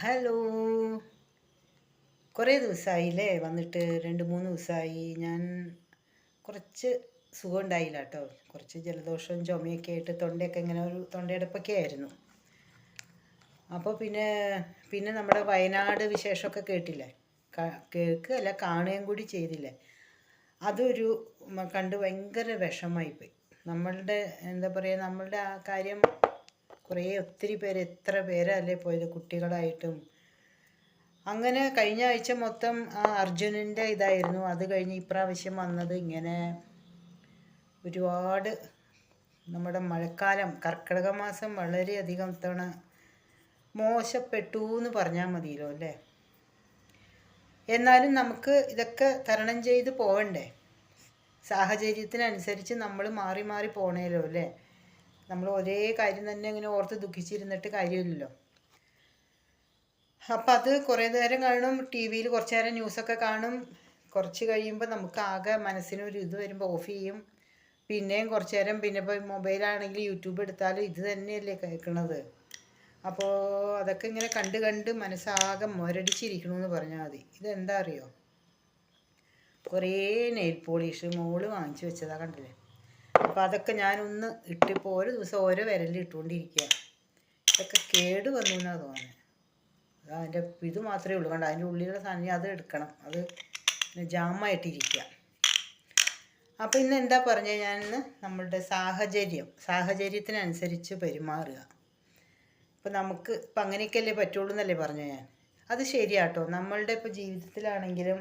Hello. കുറേ ദിവസമായില്ലേ വന്നിട്ട് രണ്ട് മൂന്ന് ദിവസമായി ഞാൻ കുറച്ച് സുഖം ഉണ്ടായില്ല കേട്ടോ. കുറച്ച് ജലദോഷവും ചുമയൊക്കെ ആയിട്ട് തൊണ്ടയൊക്കെ ഇങ്ങനെ ഒരു തൊണ്ടയടപ്പൊക്കെ ആയിരുന്നു. അപ്പോൾ പിന്നെ പിന്നെ നമ്മുടെ വയനാട് വിശേഷമൊക്കെ കേട്ടില്ലേ? കേൾക്കുകയല്ല കാണുകയും കൂടി ചെയ്തില്ലേ? അതൊരു കണ്ട് ഭയങ്കര വിഷമമായിപ്പോയി. നമ്മളുടെ എന്താ പറയുക നമ്മളുടെ ആ കാര്യം കുറേ ഒത്തിരി പേര് എത്ര പേരല്ലേ പോയത് കുട്ടികളായിട്ടും. അങ്ങനെ കഴിഞ്ഞ ആഴ്ച മൊത്തം ആ അർജുനന്റെ ഇതായിരുന്നു. അത് കഴിഞ്ഞ് ഇപ്രാവശ്യം വന്നത് ഇങ്ങനെ ഒരുപാട് നമ്മുടെ മഴക്കാലം കർക്കിടക മാസം വളരെയധികം തവണ മോശപ്പെട്ടു എന്ന് പറഞ്ഞാൽ മതിയല്ലോ അല്ലേ? എന്നാലും നമുക്ക് ഇതൊക്കെ തരണം ചെയ്ത് പോകണ്ടേ സാഹചര്യത്തിനനുസരിച്ച് നമ്മൾ മാറി മാറി പോണേലോ അല്ലേ? നമ്മൾ ഒരേ കാര്യം തന്നെ ഇങ്ങനെ ഓർത്ത് ദുഃഖിച്ചിരുന്നിട്ട് കാര്യമില്ലല്ലോ. അപ്പം അത് കുറേ നേരം കാണും ടി വിയിൽ കുറച്ച് നേരം ന്യൂസൊക്കെ കാണും. കുറച്ച് കഴിയുമ്പോൾ നമുക്ക് ആകെ മനസ്സിനൊരു ഇത് വരുമ്പോൾ ഓഫ് ചെയ്യും. പിന്നെയും കുറച്ച് നേരം പിന്നെ ഇപ്പോൾ മൊബൈലാണെങ്കിൽ യൂട്യൂബ് എടുത്താലും ഇത് തന്നെയല്ലേ കേൾക്കണത്. അപ്പോൾ അതൊക്കെ ഇങ്ങനെ കണ്ട് കണ്ട് മനസ്സാകെ മുരടിച്ചിരിക്കണമെന്ന് പറഞ്ഞാൽ മതി. ഇതെന്താ അറിയോ? കുറേ നെയിൽ പോളിഷ് മോൾ വാങ്ങിച്ചു വെച്ചതാ കണ്ടില്ലേ? അപ്പോൾ അതൊക്കെ ഞാനൊന്ന് ഇട്ടിപ്പോൾ ഒരു ദിവസം ഓരോ വിരലിൽ ഇട്ടുകൊണ്ടിരിക്കുക ഇതൊക്കെ കേട് വന്നു എന്നാണ് തോന്നുന്നത് അത് അതിന്റെ ഇത് മാത്രമേ ഉള്ളൂ. കണ്ട? അതിന്റെ ഉള്ളിലുള്ള സാധനം അത് എടുക്കണം. അത് ജാമായിട്ടിരിക്കുക അപ്പോൾ ഇന്ന് എന്താ പറഞ്ഞത് ഞാൻ ഇന്ന് നമ്മളുടെ സാഹചര്യം. സാഹചര്യത്തിനനുസരിച്ച് പെരുമാറുക. ഇപ്പം നമുക്ക് ഇപ്പം അങ്ങനെയൊക്കെയല്ലേ പറ്റുള്ളൂ എന്നല്ലേ പറഞ്ഞു ഞാൻ? അത് ശരിയാട്ടോ. നമ്മളുടെ ഇപ്പോൾ ജീവിതത്തിലാണെങ്കിലും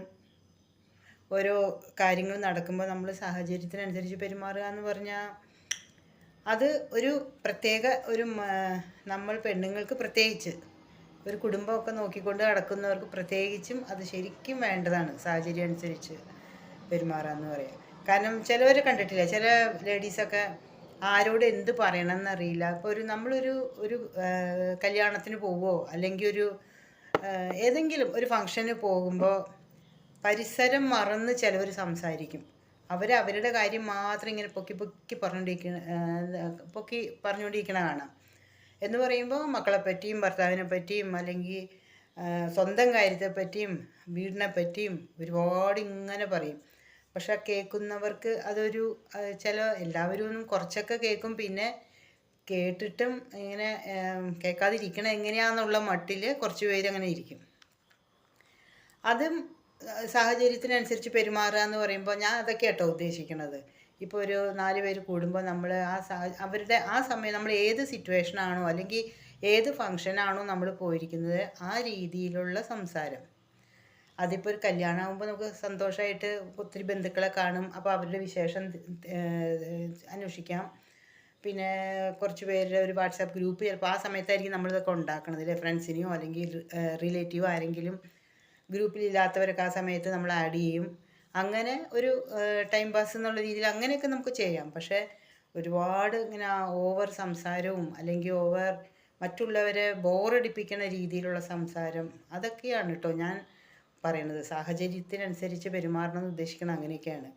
ഓരോ കാര്യങ്ങൾ നടക്കുമ്പോൾ നമ്മൾ സാഹചര്യത്തിനനുസരിച്ച് പെരുമാറുക എന്ന് പറഞ്ഞാൽ അത് ഒരു പ്രത്യേക ഒരു നമ്മൾ പെണ്ണുങ്ങൾക്ക് പ്രത്യേകിച്ച് ഒരു കുടുംബമൊക്കെ നോക്കിക്കൊണ്ട് നടക്കുന്നവർക്ക് പ്രത്യേകിച്ചും അത് ശരിക്കും വേണ്ടതാണ് സാഹചര്യം അനുസരിച്ച് പെരുമാറുക എന്ന് പറയാം. കാരണം ചിലവരെ കണ്ടിട്ടില്ല ചില ലേഡീസൊക്കെ ആരോട് എന്ത് പറയണം എന്നറിയില്ല അപ്പോൾ ഒരു നമ്മളൊരു ഒരു കല്യാണത്തിന് പോവുമോ അല്ലെങ്കിൽ ഒരു ഏതെങ്കിലും ഒരു ഫംഗ്ഷന് പോകുമ്പോൾ പരിസരം മറന്ന് ചിലവർ സംസാരിക്കും. അവർ അവരുടെ കാര്യം മാത്രം ഇങ്ങനെ പൊക്കി പൊക്കി പറഞ്ഞുകൊണ്ടിരിക്കണ പൊക്കി പറഞ്ഞുകൊണ്ടിരിക്കണ കാണാം. എന്ന് പറയുമ്പോൾ മക്കളെ പറ്റിയും ഭർത്താവിനെ പറ്റിയും അല്ലെങ്കിൽ സ്വന്തം കാര്യത്തെപ്പറ്റിയും വീടിനെ പറ്റിയും ഒരുപാട് ഇങ്ങനെ പറയും. പക്ഷെ കേൾക്കുന്നവർക്ക് അതൊരു ചില എല്ലാവരും കുറച്ചൊക്കെ കേൾക്കും പിന്നെ കേട്ടിട്ടും ഇങ്ങനെ കേൾക്കാതിരിക്കണം എങ്ങനെയാണെന്നുള്ള മട്ടിൽ കുറച്ച് പേര് അങ്ങനെ ഇരിക്കും. അതും സാഹചര്യത്തിനനുസരിച്ച് പെരുമാറുക എന്ന് പറയുമ്പോൾ ഞാൻ അതൊക്കെ കേട്ടോ ഉദ്ദേശിക്കുന്നത്. ഇപ്പോൾ ഒരു നാല് പേര് കൂടുമ്പോൾ നമ്മൾ ആ അവരുടെ ആ സമയം നമ്മൾ ഏത് സിറ്റുവേഷനാണോ അല്ലെങ്കിൽ ഏത് ഫങ്ഷനാണോ നമ്മൾ പോയിരിക്കുന്നത് ആ രീതിയിലുള്ള സംസാരം. അതിപ്പോൾ ഒരു കല്യാണമാകുമ്പോൾ നമുക്ക് സന്തോഷമായിട്ട് ഒത്തിരി ബന്ധുക്കളെ കാണും. അപ്പോൾ അവരുടെ വിശേഷം അന്വേഷിക്കാം. പിന്നെ കുറച്ച് പേരുടെ ഒരു വാട്സാപ്പ് ഗ്രൂപ്പ് ചിലപ്പോൾ ആ സമയത്തായിരിക്കും നമ്മളിതൊക്കെ ഉണ്ടാക്കണത് അല്ലേ? ഫ്രണ്ട്സിനെയോ അല്ലെങ്കിൽ റിലേറ്റീവോ ആരെങ്കിലും ഗ്രൂപ്പിലില്ലാത്തവരൊക്കെ ആ സമയത്ത് നമ്മൾ ആഡ് ചെയ്യും. അങ്ങനെ ഒരു ടൈം പാസ് എന്നുള്ള രീതിയിൽ അങ്ങനെയൊക്കെ നമുക്ക് ചെയ്യാം. പക്ഷേ ഒരുപാട് ഇങ്ങനെ ഓവർ സംസാരവും അല്ലെങ്കിൽ ഓവർ മറ്റുള്ളവരെ ബോറടിപ്പിക്കുന്ന രീതിയിലുള്ള സംസാരം അതൊക്കെയാണ് കേട്ടോ ഞാൻ പറയുന്നത് സാഹചര്യത്തിനനുസരിച്ച് പെരുമാറണം എന്ന് ഉദ്ദേശിക്കുന്നത് അങ്ങനെയൊക്കെയാണ്.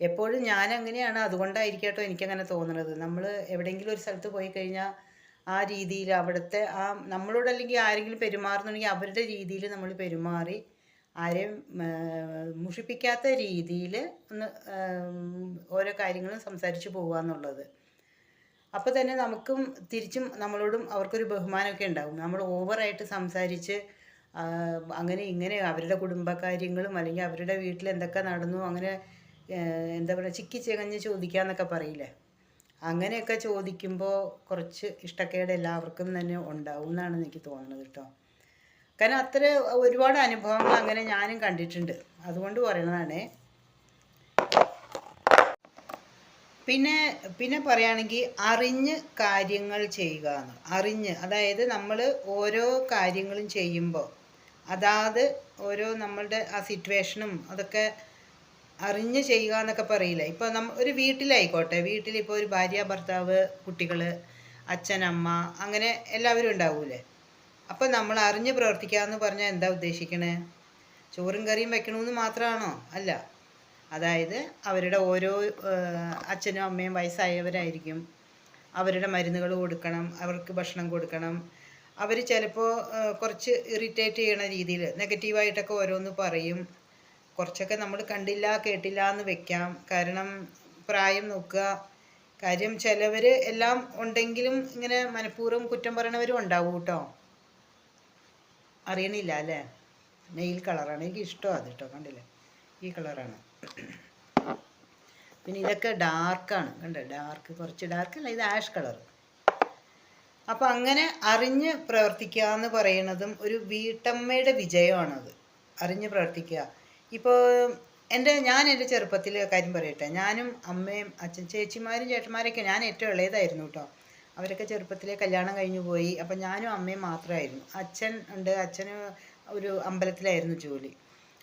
എപ്പോഴും ഞാൻ അങ്ങനെയാണ് അതുകൊണ്ടായിരിക്കും കേട്ടോ എനിക്കങ്ങനെ തോന്നുന്നത് നമ്മൾ എവിടെയെങ്കിലും ഒരു സ്ഥലത്ത് പോയി കഴിഞ്ഞാൽ ആ രീതിയിൽ അവിടുത്തെ ആ നമ്മളോട് അല്ലെങ്കിൽ ആരെങ്കിലും പെരുമാറുന്നുണ്ടെങ്കിൽ അവരുടെ രീതിയിൽ നമ്മൾ പെരുമാറി ആരെയും മുഷിപ്പിക്കാത്ത രീതിയിൽ ഒന്ന് ഓരോ കാര്യങ്ങളും സംസാരിച്ച് പോകുക എന്നുള്ളത്. അപ്പോൾ തന്നെ നമുക്കും തിരിച്ചും നമ്മളോടും അവർക്കൊരു ബഹുമാനമൊക്കെ ഉണ്ടാകും. നമ്മൾ ഓവറായിട്ട് സംസാരിച്ച് അങ്ങനെ ഇങ്ങനെ അവരുടെ കുടുംബകാര്യങ്ങളും അല്ലെങ്കിൽ അവരുടെ വീട്ടിൽ എന്തൊക്കെ നടന്നു അങ്ങനെ എന്താ പറയുക ചിക്കി ചികഞ്ഞ് ചോദിക്കാന്നൊക്കെ പറയില്ലേ? അങ്ങനെയൊക്കെ ചോദിക്കുമ്പോൾ കുറച്ച് ഇഷ്ടക്കേട് എല്ലാവർക്കും തന്നെ ഉണ്ടാവും എന്നാണ് എനിക്ക് തോന്നുന്നത് കേട്ടോ കാരണം അത്ര ഒരുപാട് അനുഭവങ്ങൾ അങ്ങനെ ഞാനും കണ്ടിട്ടുണ്ട്. അതുകൊണ്ട് പറയണതാണേ. പിന്നെ പിന്നെ പറയുകയാണെങ്കിൽ അറിഞ്ഞ് കാര്യങ്ങൾ ചെയ്യുക എന്ന്. അറിഞ്ഞ് അതായത് നമ്മൾ ഓരോ കാര്യങ്ങളും ചെയ്യുമ്പോൾ അതാത് ഓരോ നമ്മളുടെ ആ സിറ്റുവേഷനും അതൊക്കെ അറിഞ്ഞ് ചെയ്യുക എന്നൊക്കെ പറയില്ല? ഇപ്പോൾ നമ്മ ഒരു വീട്ടിലായിക്കോട്ടെ. വീട്ടിലിപ്പോൾ ഒരു ഭാര്യ ഭർത്താവ് കുട്ടികൾ അച്ഛൻ അമ്മ അങ്ങനെ എല്ലാവരും ഉണ്ടാവൂലേ? അപ്പോൾ നമ്മൾ അറിഞ്ഞ് പ്രവർത്തിക്കുക എന്ന് പറഞ്ഞാൽ എന്താ ഉദ്ദേശിക്കണേ? ചോറും കറിയും വെക്കണമെന്ന് മാത്രമാണോ അല്ല. അതായത് അവരുടെ ഓരോ അച്ഛനും അമ്മയും വയസ്സായവരായിരിക്കും. അവരുടെ മരുന്നുകൾ കൊടുക്കണം അവർക്ക് ഭക്ഷണം കൊടുക്കണം. അവർ ചിലപ്പോൾ കുറച്ച് ഇറിറ്റേറ്റ് ചെയ്യണ രീതിയിൽ നെഗറ്റീവായിട്ടൊക്കെ ഓരോന്ന് പറയും. കുറച്ചൊക്കെ നമ്മൾ കണ്ടില്ല കേട്ടില്ല എന്ന് വെക്കാം. കാരണം പ്രായം നോക്കുക. കാര്യം ചിലവർ എല്ലാം ഉണ്ടെങ്കിലും ഇങ്ങനെ മനഃപൂർവം കുറ്റം പറയണവരും ഉണ്ടാവും കേട്ടോ. അറിയണില്ല അല്ലേ? നെയിൽ കളറാണ്. എനിക്ക് ഇഷ്ടമാണ് അത് കേട്ടോ കണ്ടില്ലേ? ഈ കളറാണ്. പിന്നെ ഇതൊക്കെ ഡാർക്കാണ് കണ്ടോ? ഡാർക്ക് കുറച്ച് ഡാർക്ക് അല്ല ഇത് ആഷ് കളർ അപ്പം അങ്ങനെ അറിഞ്ഞ് പ്രവർത്തിക്കുക എന്ന് പറയുന്നതും ഒരു വീട്ടമ്മയുടെ വിജയമാണത്. അറിഞ്ഞ് പ്രവർത്തിക്കുക. ഇപ്പോൾ എന്റെ ഞാൻ എന്റെ ചെറുപ്പത്തിൽ കാര്യം പറയട്ടെ. ഞാനും അമ്മയും അച്ഛൻ ചേച്ചിമാരും ചേട്ടന്മാരൊക്കെ ഞാൻ ഏറ്റവും ഇളയതായിരുന്നു കേട്ടോ. അവരൊക്കെ ചെറുപ്പത്തിലെ കല്യാണം കഴിഞ്ഞു പോയി. അപ്പം ഞാനും അമ്മയും മാത്രമായിരുന്നു. അച്ഛൻ ഉണ്ട്. അച്ഛന് ഒരു അമ്പലത്തിലായിരുന്നു ജോലി.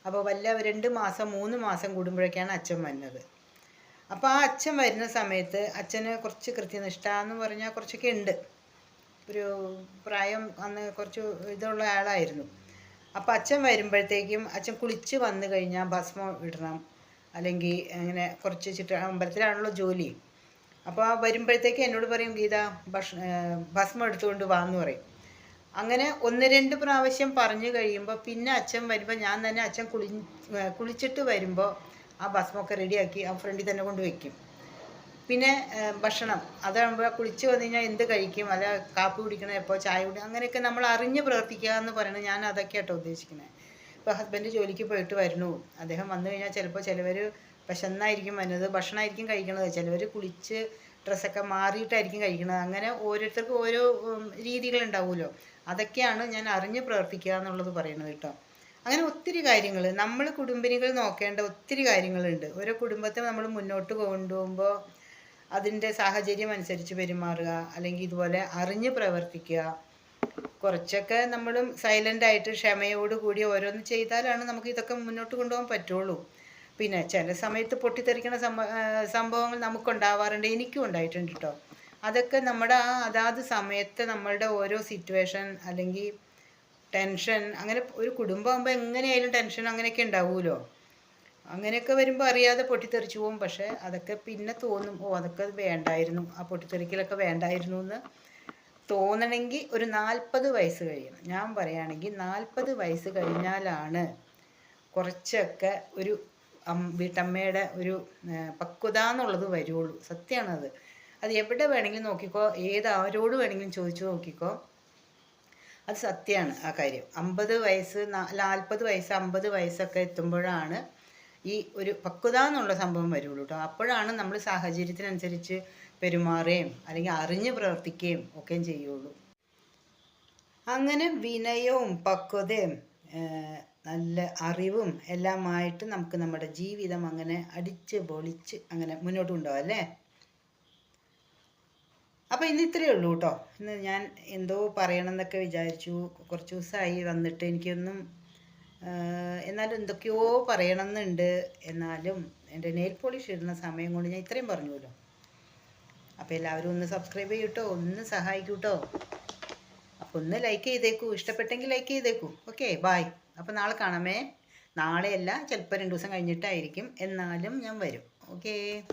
അപ്പോൾ വല്ല രണ്ട് മാസം മൂന്ന് മാസം കൂടുമ്പോഴൊക്കെയാണ് അച്ഛൻ വന്നത്. അപ്പോൾ ആ അച്ഛൻ വരുന്ന സമയത്ത് അച്ഛന് കുറച്ച് കൃത്യനിഷ്ഠ എന്ന് പറഞ്ഞാൽ കുറച്ചൊക്കെ ഉണ്ട്. ഒരു പ്രായം അന്ന് കുറച്ച് ഇതുള്ള ആളായിരുന്നു. അപ്പം അച്ഛൻ വരുമ്പോഴത്തേക്കും അച്ഛൻ കുളിച്ച് വന്നു കഴിഞ്ഞാൽ ഭസ്മം ഇടണം. അല്ലെങ്കിൽ അങ്ങനെ കുറച്ച് ചിട്ട അമ്പലത്തിലാണല്ലോ ജോലി. അപ്പോൾ വരുമ്പോഴത്തേക്ക് എന്നോട് പറയും ഗീത ഭക്ഷ ഭസ്മം എടുത്തുകൊണ്ട് വാ എന്ന് പറയും. അങ്ങനെ ഒന്ന് രണ്ട് പ്രാവശ്യം പറഞ്ഞു കഴിയുമ്പോൾ പിന്നെ അച്ഛൻ വരുമ്പോൾ ഞാൻ തന്നെ അച്ഛൻ കുളി കുളിച്ചിട്ട് വരുമ്പോൾ ആ ഭസ്മമൊക്കെ റെഡിയാക്കി ആ ഫ്രണ്ടിൽ തന്നെ കൊണ്ട് വെക്കും. പിന്നെ ഭക്ഷണം. അതാകുമ്പോൾ കുളിച്ച് വന്നു കഴിഞ്ഞാൽ എന്ത് കഴിക്കും? അല്ല കാപ്പി കുടിക്കണം? എപ്പോൾ ചായ കുടിക്കണം അങ്ങനെയൊക്കെ നമ്മൾ അറിഞ്ഞ് പ്രവർത്തിക്കുക എന്ന് പറയുന്നത് ഞാൻ അതൊക്കെ കേട്ടോ ഉദ്ദേശിക്കുന്നത് ഇപ്പോൾ ഹസ്ബൻഡ് ജോലിക്ക് പോയിട്ട് വരുന്നു. അദ്ദേഹം വന്നു കഴിഞ്ഞാൽ ചിലപ്പോൾ ചിലവർ വിശന്നായിരിക്കും വരുന്നത്. ഭക്ഷണമായിരിക്കും കഴിക്കണത്. ചിലവർ കുളിച്ച് ഡ്രസ്സൊക്കെ മാറിയിട്ടായിരിക്കും കഴിക്കുന്നത് അങ്ങനെ ഓരോരുത്തർക്കും ഓരോ രീതികളുണ്ടാവുമല്ലോ അതൊക്കെയാണ് ഞാൻ അറിഞ്ഞ് പ്രവർത്തിക്കുക എന്നുള്ളത് പറയുന്നത് കേട്ടോ. അങ്ങനെ ഒത്തിരി കാര്യങ്ങൾ നമ്മൾ കുടുംബിനികൾ നോക്കേണ്ട ഒത്തിരി കാര്യങ്ങളുണ്ട്. ഓരോ കുടുംബത്തെ നമ്മൾ മുന്നോട്ട് കൊണ്ടുപോകുമ്പോൾ അതിന്റെ സാഹചര്യം അനുസരിച്ച് പെരുമാറുക അല്ലെങ്കിൽ ഇതുപോലെ അറിഞ്ഞ് പ്രവർത്തിക്കുക. കുറച്ചൊക്കെ നമ്മളും സൈലന്റ് ആയിട്ട് ക്ഷമയോട് കൂടി ഓരോന്ന് ചെയ്താലാണ് നമുക്ക് ഇതൊക്കെ മുന്നോട്ട് കൊണ്ടുപോകാൻ പറ്റുള്ളൂ. പിന്നെ ചില സമയത്ത് പൊട്ടിത്തെറിക്കുന്ന സംഭ സംഭവങ്ങൾ നമുക്കുണ്ടാവാറുണ്ട് എനിക്കും ഉണ്ടായിട്ടുണ്ട് കേട്ടോ അതൊക്കെ നമ്മുടെ ആ അതാത് സമയത്ത് നമ്മളുടെ ഓരോ സിറ്റുവേഷൻ അല്ലെങ്കിൽ ടെൻഷൻ അങ്ങനെ ഒരു കുടുംബമാകുമ്പോൾ എങ്ങനെയായാലും ടെൻഷൻ അങ്ങനെയൊക്കെ ഉണ്ടാവുമല്ലോ. അങ്ങനെയൊക്കെ വരുമ്പോൾ അറിയാതെ പൊട്ടിത്തെറിച്ചു പോകും. പക്ഷേ അതൊക്കെ പിന്നെ തോന്നും. ഓ അതൊക്കെ വേണ്ടായിരുന്നു. ആ പൊട്ടിത്തെറിക്കലൊക്കെ വേണ്ടായിരുന്നു എന്ന് തോന്നണമെങ്കിൽ ഒരു നാൽപ്പത് വയസ്സ് കഴിയണം. ഞാൻ പറയുകയാണെങ്കിൽ നാൽപ്പത് വയസ്സ് കഴിഞ്ഞാലാണ് കുറച്ചൊക്കെ ഒരു വീട്ടമ്മയുടെ ഒരു പക്വത എന്നുള്ളത് വരുള്ളൂ. സത്യമാണത് അത് എവിടെ വേണമെങ്കിലും നോക്കിക്കോ. ഏത് ആരോട് വേണമെങ്കിലും ചോദിച്ചു നോക്കിക്കോ. അത് സത്യമാണ് ആ കാര്യം. അമ്പത് വയസ്സ് നാൽപ്പത് വയസ്സ് അമ്പത് വയസ്സൊക്കെ എത്തുമ്പോഴാണ് ഈ ഒരു പക്വത എന്നുള്ള സംഭവം വരുള്ളൂ കേട്ടോ. അപ്പോഴാണ് നമ്മൾ സാഹചര്യത്തിനനുസരിച്ച് പെരുമാറുകയും അല്ലെങ്കിൽ അറിഞ്ഞ് പ്രവർത്തിക്കുകയും ഒക്കെ ചെയ്യുള്ളൂ. അങ്ങനെ വിനയവും പക്വതയും നല്ല അറിവും എല്ലാമായിട്ട് നമുക്ക് നമ്മുടെ ജീവിതം അങ്ങനെ അടിച്ച് പൊളിച്ച് അങ്ങനെ മുന്നോട്ട് കൊണ്ടുപോകാം അല്ലേ? അപ്പോൾ ഇന്ന് ഇത്രയേ ഉള്ളൂ കേട്ടോ. ഇന്ന് ഞാൻ എന്തോ പറയണം എന്നൊക്കെ വിചാരിച്ചു. കുറച്ച് ദിവസമായി വന്നിട്ട് എനിക്കൊന്നും എന്നാലും എന്തൊക്കെയോ പറയണമെന്നുണ്ട്. എന്നാലും എന്റെ നെയിൽ പോളിഷ് ഇടുന്ന സമയം കൊണ്ട് ഞാൻ ഇത്രയും പറഞ്ഞുല്ലോ അപ്പോൾ എല്ലാവരും ഒന്ന് സബ്സ്ക്രൈബ് ചെയ്യൂട്ടോ ഒന്ന് സഹായിക്കൂട്ടോ. അപ്പോൾ ഒന്ന് ലൈക്ക് ചെയ്തേക്കൂ ഇഷ്ടപ്പെട്ടെങ്കിൽ ലൈക്ക് ചെയ്തേക്കൂ. ഓക്കെ ബായ് അപ്പോൾ നാളെ കാണാമേ. നാളെയല്ല ചിലപ്പോൾ രണ്ട് ദിവസം കഴിഞ്ഞിട്ടായിരിക്കും. എന്നാലും ഞാൻ വരും. ഓക്കേ.